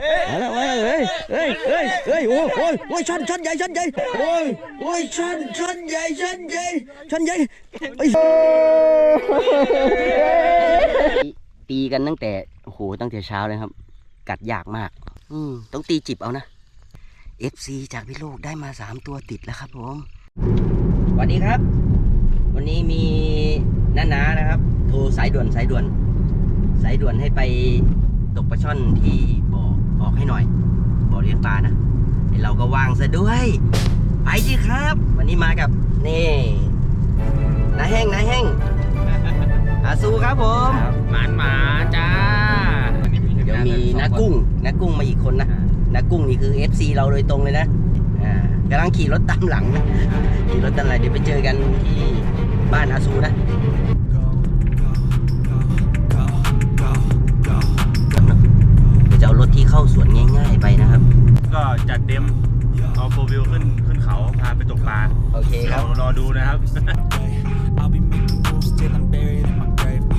มาแล้วเฮ้ยเฮ้ยเฮ้ยเฮ้ยเฮ้ยโอ้ยโอ้ยโอ้ยชันชันใหญ่ชันใหญ่โอ้ยโอ้ยชันชันใหญ่ชันใหญ่ชันใหญ่เอ้ตีกันตั้งแต่โอ้โหตั้งแต่เช้าเลยครับ กัดยากมาก อืมต้องตีจิบเอานะ FC จากพี่โลกได้มาสามตัวติดแล้วครับผมสวัสดีครับ วันนี้มีน้านานะครับ โทรสายด่วนสายด่วน สายด่วนให้ไปตกปลาช่อนที่ อออกให้หน่อยบ่อเลี้ยงปลานะไอเราก็ว่างซะด้วย ไปสิครับ วันนี้มากับนี่นาแห้งนาแห้งอาซูครับผมหมานหมาจ้าเดี๋ยวมีนากุ้งนากุ้งมาอีกคนนะนากุ้งนี่คือ FC เราโดยตรงเลยนะอ่ากำลังขี่รถตามหลังนะขี่รถตามหลังเดี๋ยวไปเจอกันที่บ้านอาซูนะ เดี๋ยวจะเอารถที่เข้าสวนง่าย ๆ ไปนะครับ ก็จัดเต็มเอาโฟวิวขึ้นขึ้นเขาพาไปตกปลาโอเคครับรอดูนะครับ I'll be making moves till I'm buried in my grave. Uh,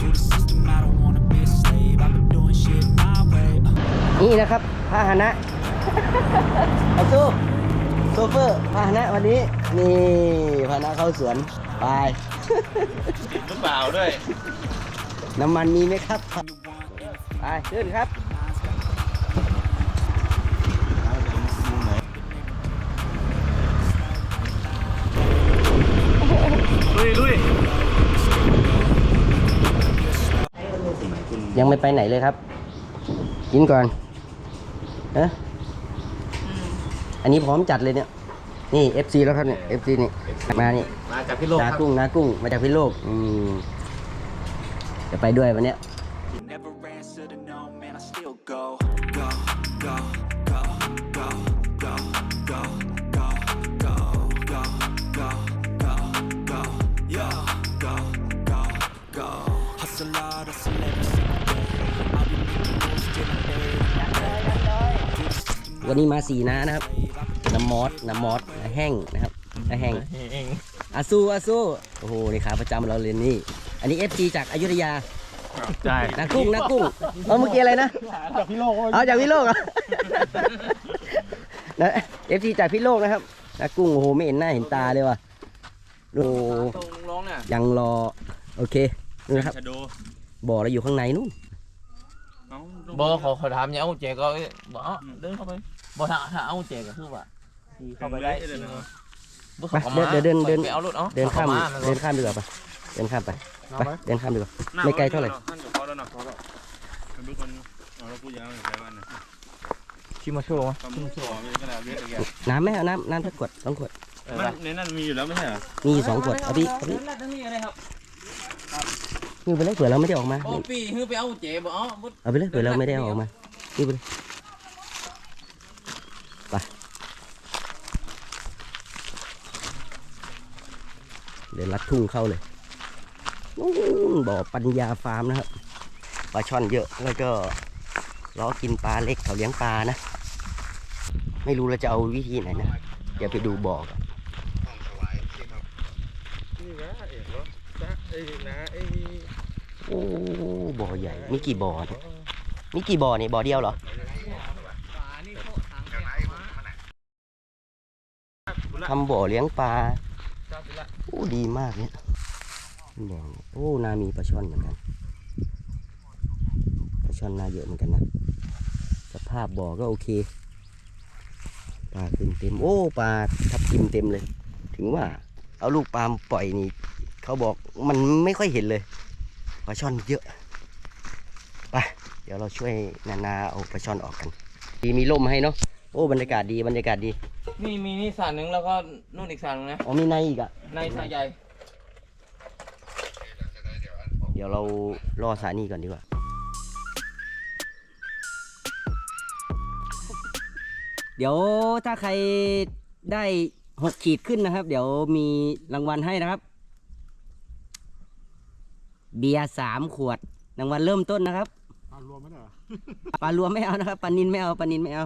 to the system, I don't wanna be a slave. I've been doing shit my way. Uh. นี่นะครับพาหนะอาซูโซเฟอร์พาหนะวันนี้นี่พาหนะเข้าสวนไปหรือเปล่าด้วย น้ำมันมีไหมครับ ไป ขึ้นครับ ยังไม่ไปไหนเลยครับ กินก่อนเอะอันนี้พร้อมจัดเลยเนี่ย นี่ FC แล้วครับเนี่ย FC นี่ มานี่ มาจากพี่โลกนาครับกุ้งนากุ้ง มาจากพิโลก อืมจะไปด้วยวันเนี้ย วันนี้มาสีน้านะครับ น้ำมอสน้ำมอสน้าแห้งนะครับน้าแห้งเองอาซูอาซูโอ้โหนี่ขาประจำเราเลยนี่ อันนี้ FC จากอยุธยาใช่นากุ้งนากุ้งเอาเมื่อกี้อะไรนะ จากพี่โลกเอาจากพี่โลกเหรอนะเอฟซีจากพี่โลกนะครับนากุ้งโอ้โหไม่เห็นหน้าเห็นตาเลยว่ะโอ้โหตรงร้องเนี่ยยังรอ โอเคนี่นะครับชะโดบ่อเราอยู่ข้างในนู่นเอ้าบอเขาเขาถามเนี่ยเอาเจก็บอกเอาเดินเข้าไป บอถ้าถ้าเอาเจก็คือว่าขี่เข้าไปได้เลยนะบ่ไปเขาเข้ามาเดินเดินเดิน ไปเอารถเอาเดินข้ามขเดินข้ามดีกว่าไปเดินข้ามไปไปเดินข้ามดีกว่า ไม่ไกลเท่าไหร่ท่านกับเขาแล้วนะเขาแล้วเป็นบุคคลเอาเราพูดยาวเลยแต่ว่าเนี่ยชิมาโชว์ทำมือสองมีขนาดเล็กอย่างเงี้ยน้ำไหมเอาน้ำน้ำสักขวดสองขวดมันในนั้นมีอยู่แล้วไม่ใช่เหรอมีอยู่สองขวดเอาพี่เอาพี่ตรงนี้อะไรครับนี่ไปเลยเผื่อเราไม่ได้ออกมาโอ้ปีคือไปเอาเจบ่เอาบ่เอาไปเลยเผื่อเราไม่ได้เอาออกมานี่ไปเลย เดินลัดทุ่งเข้าเลยบ่อปัญญาฟาร์มนะครับปลาช่อนเยอะแล้วก็ล้อกินปลาเล็กเขาเลี้ยงปลานะ ไม่รู้เราจะเอาวิธีไหนนะเดี๋ยวไปดูบ่อกันนี่นะเอกเหรอจ้าเอ้ยนะเอ้ยโอ้บ่อใหญ่มีกี่บ่อเนี่ยมีกี่บ่อเนี่ยบ่อเดียวเหรอทำบ่อเลี้ยงปลา โอ้ดีมากเนี่ยบ่อโอ้นามีปลาช่อนเหมือนกันปลาช่อนนาเยอะเหมือนกันนะ สภาพบ่อก็โอเคปลาเต็มเต็มโอ้ปลาทับทิมเต็มเลย ถึงว่าเอาลูกปลามปล่อยนี่เขาบอกมันไม่ค่อยเห็นเลยปลาช่อนเยอะไปเดี๋ยวเราช่วยนานาเอาปลาช่อนออกกันดีมีร่มให้เนาะ โอ้บรรยากาศดีบรรยากาศดีนี่มีนี่สารหนึ่งแล้วก็นู่นอีกสารหนึงนะอ๋อมีในอีกอะในสายใหญ่เดี๋ยวเรารอสานีก่อนดีกว่า เดี๋ยวถ้าใครได้หกขีดขึ้นนะครับ เดี๋ยวมีรางวัลให้นะครับ เบียร์สามขวดรางวัลเริ่มต้นนะครับป ลารวมไม่ได้ปลารวมไม่เอานะครับปลานินไม่เอาปลานินไม่เอา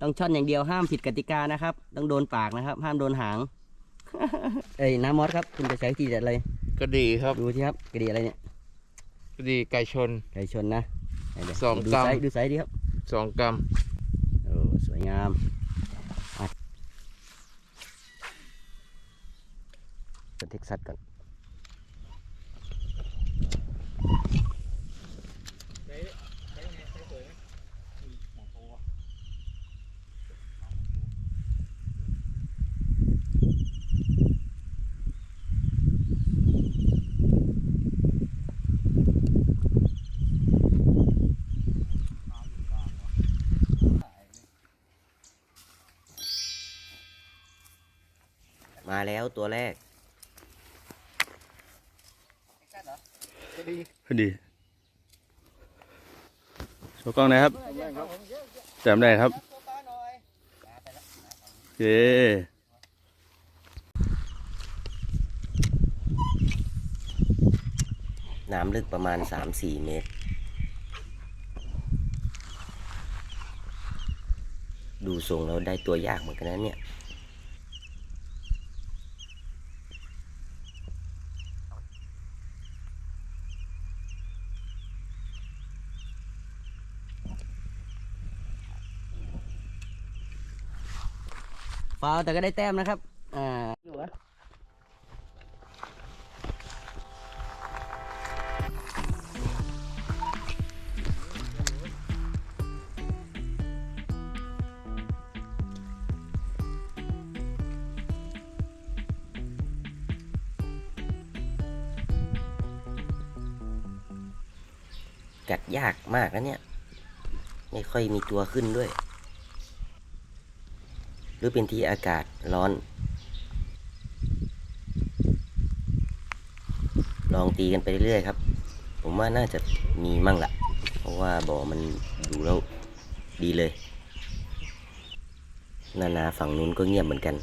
ต้องช่อนอย่างเดียวห้ามผิดกติกานะครับ ต้องโดนปากนะครับ ห้ามโดนหาง เอ้ยน้ำมอสครับ คุณจะใช้วิธีเด็ดอะไรก็ดีครับดูที่ครับกระดีอะไรเนี่ยก็ดีไก่ชน ไก่ชนนะเดี๋ยวสองดูกรัม ไซส์ดูไซส์ดีครับสองกรัมโอ้สวยงามอะเป็นเท็กซัสก่อน มาแล้วตัวแรกพอดีโชว์กล้องหนะครับจำได้ครับเย้น้ำลึกประมาณ 3-4 เมตร ดูทรงแล้วได้ตัวยากเหมือนกันนะเนี่ย ฟาวแต่ก็ได้แต้มนะครับ อ่ากัดยากมากนะเนี่ย ไม่ค่อยมีตัวขึ้นด้วย หรือเป็นที่อากาศร้อน ลองตีกันไปเรื่อยๆครับ ผมว่าน่าจะมีมั่งละเพราะว่าบ่อมันดูแล้วดีเลย นานาฝั่งนู้นก็เงียบเหมือนกัน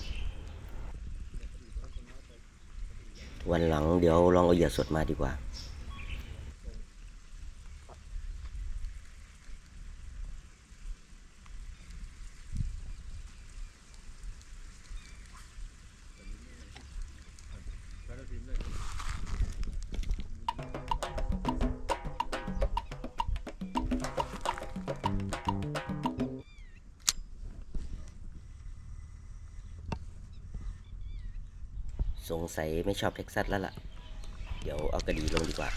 วันหลังเดี๋ยวลองเอาเหยื่อสดมาดีกว่า สงสัยไม่ชอบเท็กซัสแล้วล่ะ เดี๋ยวเอากระดีลงดีกว่า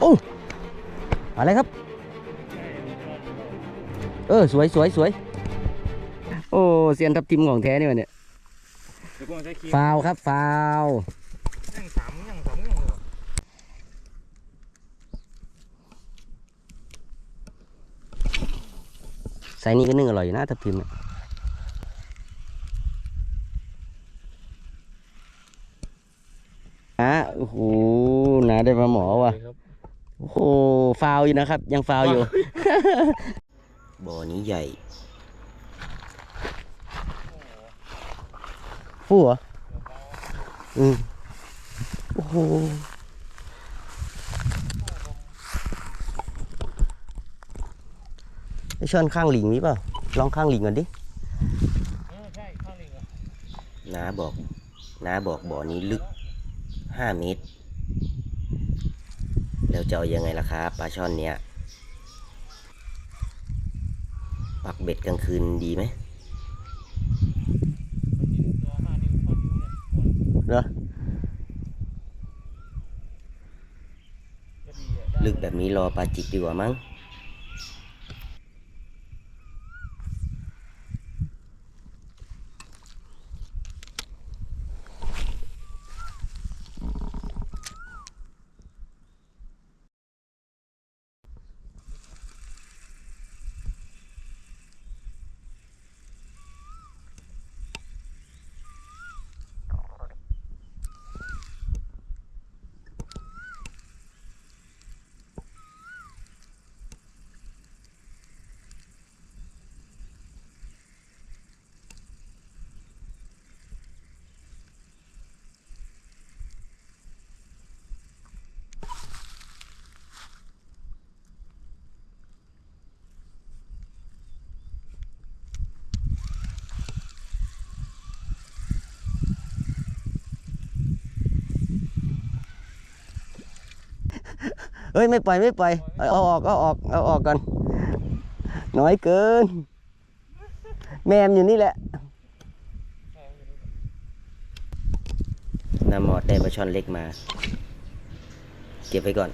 โอ้อะไรครับ เออ สวยสวยสวยโอ้เซียนทับทิมของแท้นี่วะเนี่ยฟาวครับฟาวยังสามยังสามยังไซนี้ก็นึ่งอร่อยอยู่นะทับทิมเนี่ยนะ โอ้โหนาได้มาหมอว่ะโอ้โหฟาวอยู่นะครับ ยังฟาวอยู่ บ่อนี้ใหญ่ฟูเหรออืมโอ้โหไอช่อนข้างหลิงมีเปล่าลองข้างหลิงก่อนดิใช่ข้างลิงน้าบอกน้าบอกบ่อนี้ลึก ห้าเมตร แล้วจะเอายังไงล่ะครับปลาช่อนเนี้ยปักเบ็ดกลางคืนดีไหมตัวห้านิ้วข้อนิ้วเนี่ยเหรอก็ดีอะลึกแบบนี้รอปลาจิกดีกว่ามั้ง เฮ้ยไม่ปล่อยไม่ปล่อยเอาออกเอาออกเอาออกก่อนน้อยเกิน แมมอยู่นี่แหละน้ำหมอดได้ปลาช่อนเล็กมา เก็บไว้ก่อน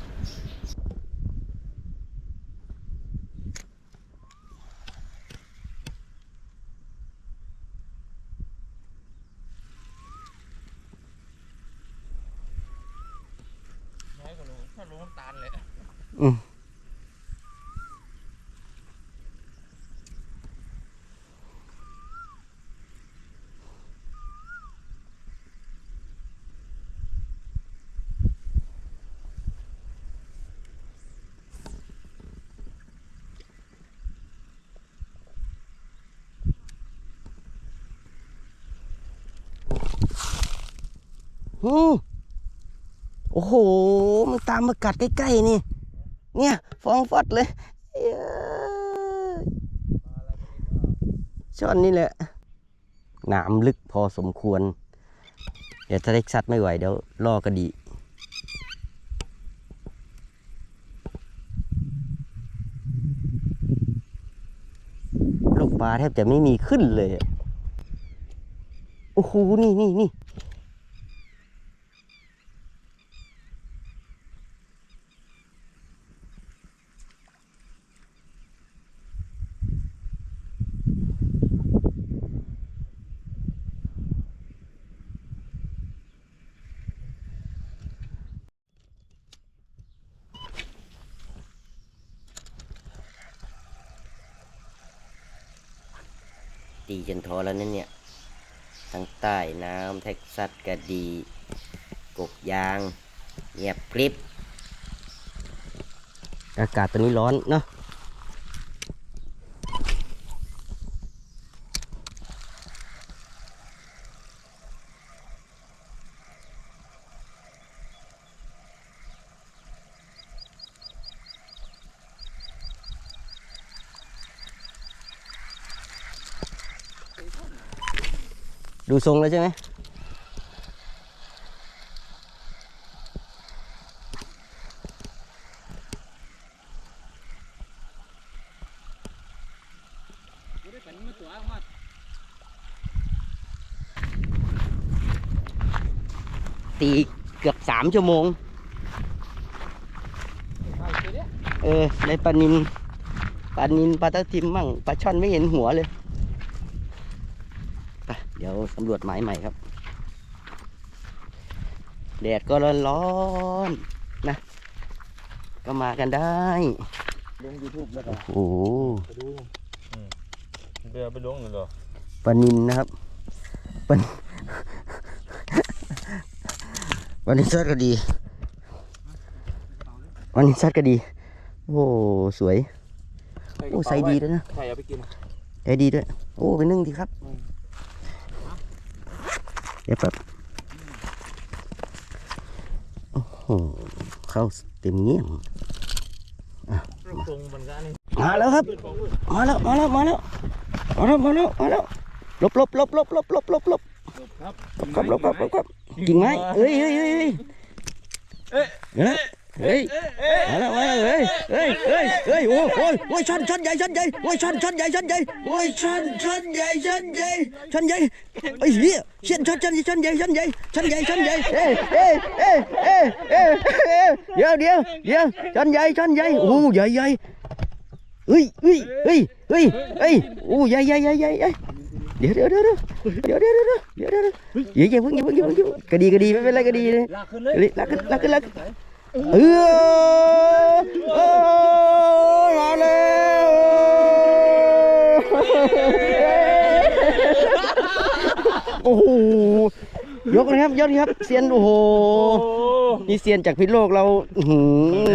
อยกว่ารู้ถ้ารู้น้ำตาลเลย อืมโอ้โห มันตามมากัดใกล้ๆนี่ เนี่ย ฟองฟอดเลยเอ้ยช่อนนี่แหละน้ำลึกพอสมควร เดี๋ยวถ้าเล็กซัดไม่ไหวเดี๋ยวล่อกระดีลูกปลาแทบจะไม่มีขึ้นเลย โอ้โห นี่นี่นี่ ตีจนท้อแล้วนั่นเนี่ยทั้งใต้น้ำเท็กซัสกระดี กบยางเงียบกริบอากาศตอนนี้ร้อนเนาะ ทรงแล้วใช่ไหมตีเกือบสามชั่วโมง เออในปลานินปลานินปลาตะทิมมั่งปลาช่อนไม่เห็นหัวเลย เดี๋ยวสำรวจหมายใหม่ครับ แดดก็ร้อนร้อนๆนะ ก็มากันได้ลงยูทูบแล้วก็โอ้โหไปดูเรือไปลงเลยเหรอปลานินนะครับปลาปลานินซัดก็ดีปลานินซัดก็ดี โอ้ สวย โอ้ ใส่ดีด้วยนะใครเอาไปกิน ใส่ดีด้วย โอ้ไปนึ่งดีครับ เดี๋ยวแป๊บโอ้โหเข้าเต็มเงี้ยงทรงมันก็นี่มาแล้วครับ มาแล้ว มาแล้ว มาแล้ว มาแล้ว มาแล้ว มาแล้วหลบหลบหลบหลบหลบหลบหลบหลบครับครับหลบหลบหลบครับกิ่งไม้เฮ้ยเฮ้ยเฮ้ยเฮ้ย เฮ้ยเฮ้ยมาแล้วมาแล้วเฮ้ยเฮ้ยเฮ้ยเฮ้ยโอ้โอ้ยโอ้ยชันชันใหญ่ชันใหญ่โอ้ยชันชันใหญ่ชันใหญ่โอ้ยชันชันใหญ่ชันใหญ่ชันใหญ่ไอ้เหี้ยเชียนชันชันชันใหญ่ชันใหญ่ชันใหญ่ชันใหญ่เอ้ยเอ้ยเอ้ยเอ้ยเอ้ยเอ้ยเดี๋ยวเดี๋ยวเดี๋ยวชันใหญ่ชันใหญ่โอ้ใหญ่ใหญ่เฮ้ยเฮ้ยเฮ้ยเฮ้ยเฮ้ยโอ้ใหญ่ใหญ่ใหญ่ใหญ่ใหญ่เดี๋ยวเดี๋ยวเดี๋ยวเดี๋ยวเดี๋ยวเดี๋ยวเดี๋ยวเดี๋ยวเดี๋ยวอย่าอย่าเพิ่งอย่าเพิ่งอย่าเพิ่งอย่าเพิ่งกระดีกระดีไม่เป็นไรกระดีเลยลากขึ้นเลยลากขึ้นลากขึ้นลากขึ้น เออเออมาแล้วโอ้โหยกเลยครับยกเลยครับเซียนโอ้โหนี่เซียนจากพิษโลกเราอื้อหื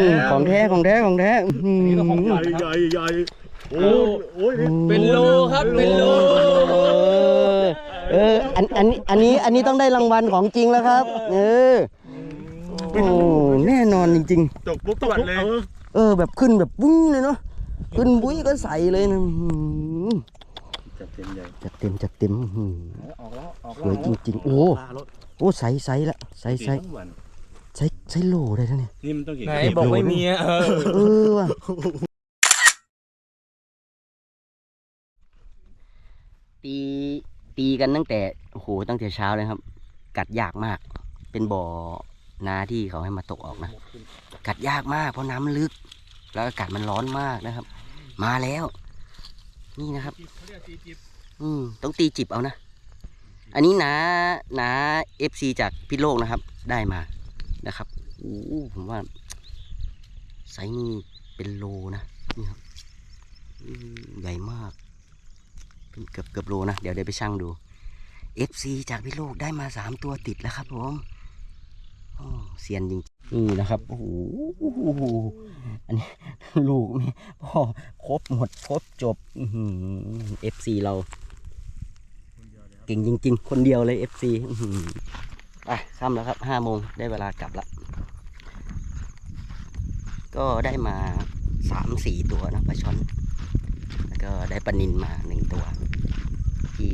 อของแท้ของแท้ของแท้อื้อหือใหญ่ใหญ่ใหญ่โอ้โอ้ยเป็นโลครับเป็นโลเออ เออ อัน อันนี้ อันนี้ อันนี้ต้องได้รางวัลของจริงแล้วครับ เออ โอ้แน่นอนจริงๆจกปุ๊บตวัดเลยเออ แบบขึ้นแบบปุ้งเลยเนาะขึ้นบุ้ยก็ใส่เลยนะอื้อหือจัดเต็มใหญ่จัดเต็มจัดเต็มอื้อหือออกแล้วออกสวยจริง ๆ โอ้โอ้ใสใสละใสใสทั้งวันใช้ใช้โหลได้ทั้งนี้นี่มันต้องเก่งไหนบอกไม่มีอะเออเออว่ะตีตีกันตั้งแต่โอ้โหตั้งแต่เช้าเลยครับ กัดยากมาก เป็นบ่อ นาที่เขาให้มาตกออกนะ กัดยากมากเพราะน้ำลึก แล้วอากาศมันร้อนมากนะครับ มาแล้ว นี่นะครับอืมต้องตีจิบเอานะ อันนี้นานาเอฟซีจากพิษโลกนะครับ ได้มานะครับโอ้ผมว่าไซส์นี่เป็นโลนะนี่ครับใหญ่มาก เป็นเกือบเกือบโลนะ เดี๋ยวเดี๋ยวไปชั่งดู FC จากพิโลกได้มาสามตัวติดแล้วครับผม เซียนจริงนี่นะครับโอ้โหอันนี้ลูกแม่พ่อครบหมดครบจบเอฟซีเราเก่งจริง ๆ คนเดียวเลย FC อื้อหือไปค่ำแล้วครับห้าโมงได้เวลากลับละก็ได้มาสามสี่ตัวนะปลาช่อน แล้วก็ได้ปลานินมาหนึ่งตัวที่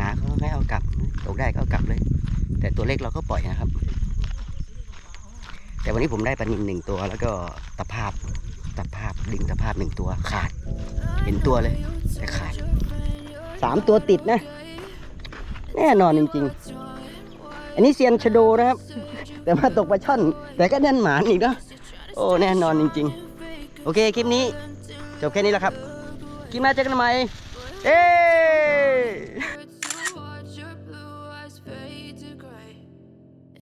นาเขาให้เอากลับตกได้ก็เอากลับเลย แต่ตัวเล็กเราก็ปล่อยนะครับ แต่วันนี้ผมได้ปลานินหนึ่งตัว แล้วก็ตะภาพตะภาพดึงตะภาพหนึ่งตัวขาด เห็นตัวเลยแต่ขาดสามตัวติดนะ แน่นอนจริงๆ อันนี้เซียนชโดนะครับ แต่มาตกปลาช่อน แต่ก็แน่นหมานอีกเนอะโอ้แน่นอนจริงๆ โอเคคลิปนี้จบแค่นี้แล้วครับคลิปหน้าเจอกันใหม่เอ้